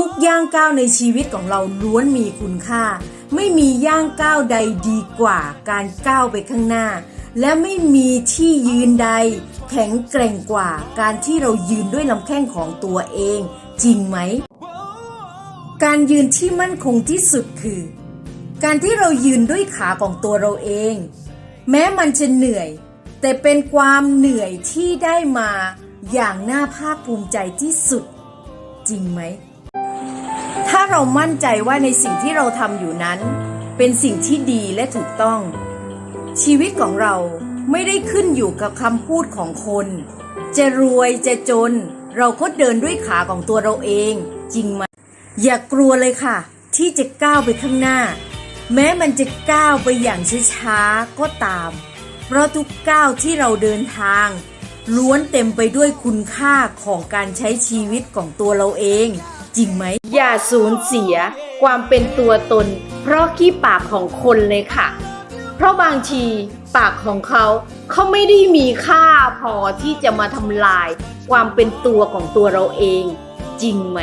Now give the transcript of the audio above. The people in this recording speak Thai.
ทุกย่างก้าวในชีวิตของเราล้วนมีคุณค่า ไม่มีย่างก้าวใดดีกว่าการก้าวไปข้างหน้า และไม่มีที่ยืนใด แข็งแกร่งกว่าการที่เรายืนด้วยลำแข้งของตัวเอง จริงไหม การยืนที่มั่นคงที่สุดคือ การที่เรายืนด้วยขาของตัวเราเอง แม้มันจะเหนื่อย แต่เป็นความเหนื่อยที่ได้มาอย่างน่าภาคภูมิใจที่สุด จริงไหม เรามั่นใจว่าในสิ่งที่เราทำอยู่นั้น เป็นสิ่งที่ดีและถูกต้อง ชีวิตของเราไม่ได้ขึ้นอยู่กับคำพูดของคน จะรวยจะจน เราก็เดินด้วยขาของตัวเราเอง จริงไหมอย่ากลัวเลยค่ะ ที่จะก้าวไปข้างหน้า แม้มันจะก้าวไปอย่างช้าๆก็ตาม เพราะทุกก้าวที่เราเดินทาง ล้วนเต็มไปด้วยคุณค่าของการใช้ชีวิตของตัวเราเอง จริงไหม อย่าสูญเสียความเป็นตัวตน เพราะขี้ปากของคนเลยค่ะ เพราะบางทีปากของเขาเขาไม่ได้มีค่าพอที่จะมาทำลาย ความเป็นตัวของตัวเราเอง จริงไหม